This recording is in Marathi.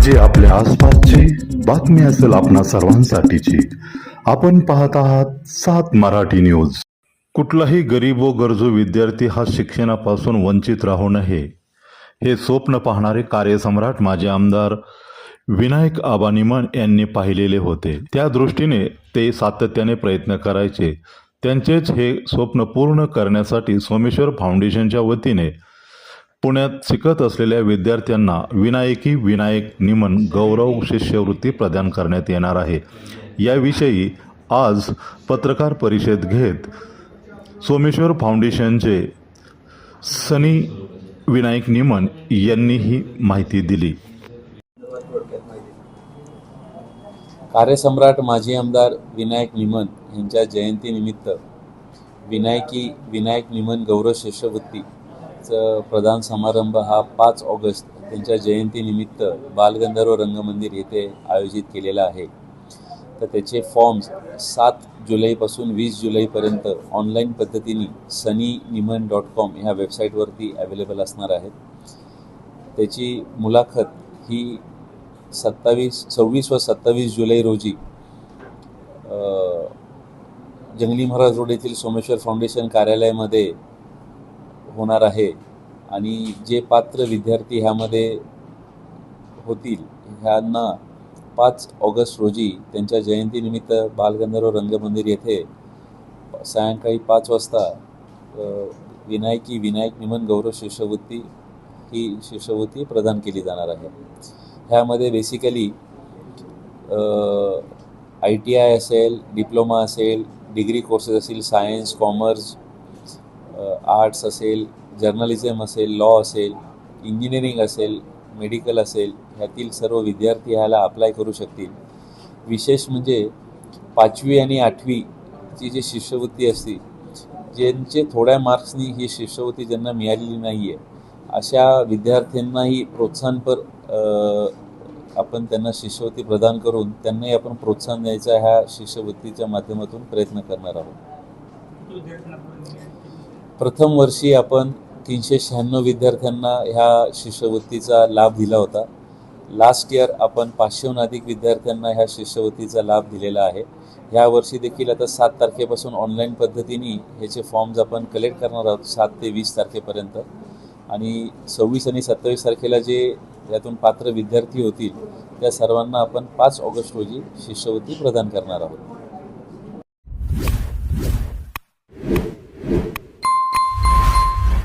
म्हणजे आपल्या आसपासची बातमी असेल आपणा सर्वांसाठीची. आपण पाहत आहात सात मराठी न्यूज. कुठलाही गरीब व गरजू विद्यार्थी हा शिक्षणापासून वंचित राहू नये. हे स्वप्न पाहणारे कार्यसम्राट माजी आमदार विनायक आबानीमन यांनी पाहिलेले होते. त्या दृष्टीने ते सातत्याने प्रयत्न करायचे. त्यांचेच हे स्वप्न पूर्ण करण्यासाठी सोमेश्वर फाउंडेशनच्या वतीने पुण्यात शिकत असलेल्या विद्यार्थ्यांना विनायकी विनायक निमन गौरव शिष्यवृत्ती प्रदान करण्यात येणार आहे. याविषयी आज पत्रकार परिषद घेत सोमेश्वर फाउंडेशनचे सनी विनायक निमन यांनी ही माहिती दिली. कार्यसम्राट माजी आमदार विनायक निमन यांच्या जयंतीनिमित्त विनायकी विनायक निमन गौरव शिष्यवृत्ती शिष्यवृत्तीचं प्रधान समारंभ हा पाच ऑगस्ट त्यांच्या जयंतीनिमित्त बालगंधर्व रंगमंदिर येथे आयोजित केलेला आहे. तर त्याचे फॉर्म्स सात जुलैपासून वीस जुलैपर्यंत ऑनलाईन पद्धतीने सनी निमन डॉट कॉम ह्या वेबसाईटवरती अवेलेबल असणार आहेत. त्याची मुलाखत ही सत्तावीस सव्वीस व सत्तावीस जुलै रोजी जंगली महाराज रोड येथील सोमेश्वर फाउंडेशन कार्यालयामध्ये होणार आहे आणि जे पात्र विद्यार्थी ह्यामध्ये होतील ह्यांना पाच ऑगस्ट रोजी त्यांच्या जयंतीनिमित्त बालगंधर्व रंगमंदिर येथे सायंकाळी पाच वाजता विनायकी विनायक निमन गौरव शिष्यवृत्ती ही शिष्यवृत्ती प्रदान केली जाणार आहे. ह्यामध्ये बेसिकली आय टी आय असेल डिप्लोमा असेल डिग्री कोर्सेस असतील सायन्स कॉमर्स आर्ट्स असेल जर्नलिझम असेल लॉ असेल इंजिनिअरिंग असेल मेडिकल असेल ह्यातील सर्व विद्यार्थी ह्याला अप्लाय करू शकतील. विशेष म्हणजे पाचवी आणि आठवीची जी शिष्यवृत्ती असते ज्यांचे थोड्या मार्क्सनी ही शिष्यवृत्ती ज्यांना मिळालेली नाही आहे अशा विद्यार्थ्यांनाही प्रोत्साहनपर आपण त्यांना शिष्यवृत्ती प्रदान करून त्यांनाही आपण प्रोत्साहन द्यायचा ह्या शिष्यवृत्तीच्या माध्यमातून प्रयत्न करणार आहोत. प्रथम वर्षी आपण तीनशे शहाण्णव विद्यार्थ्यांना ह्या शिष्यवृत्तीचा लाभ दिला होता. लास्ट इयर आपण पाचशेहून अधिक विद्यार्थ्यांना ह्या शिष्यवृत्तीचा लाभ दिलेला आहे. ह्या वर्षी देखील आता सात तारखेपासून ऑनलाईन पद्धतीने ह्याचे फॉर्म्स आपण कलेक्ट करणार आहोत सात ते वीस तारखेपर्यंत. आणि सव्वीस आणि सत्तावीस तारखेला जे यातून पात्र विद्यार्थी होतील त्या सर्वांना आपण पाच ऑगस्ट रोजी शिष्यवृत्ती प्रदान करणार आहोत.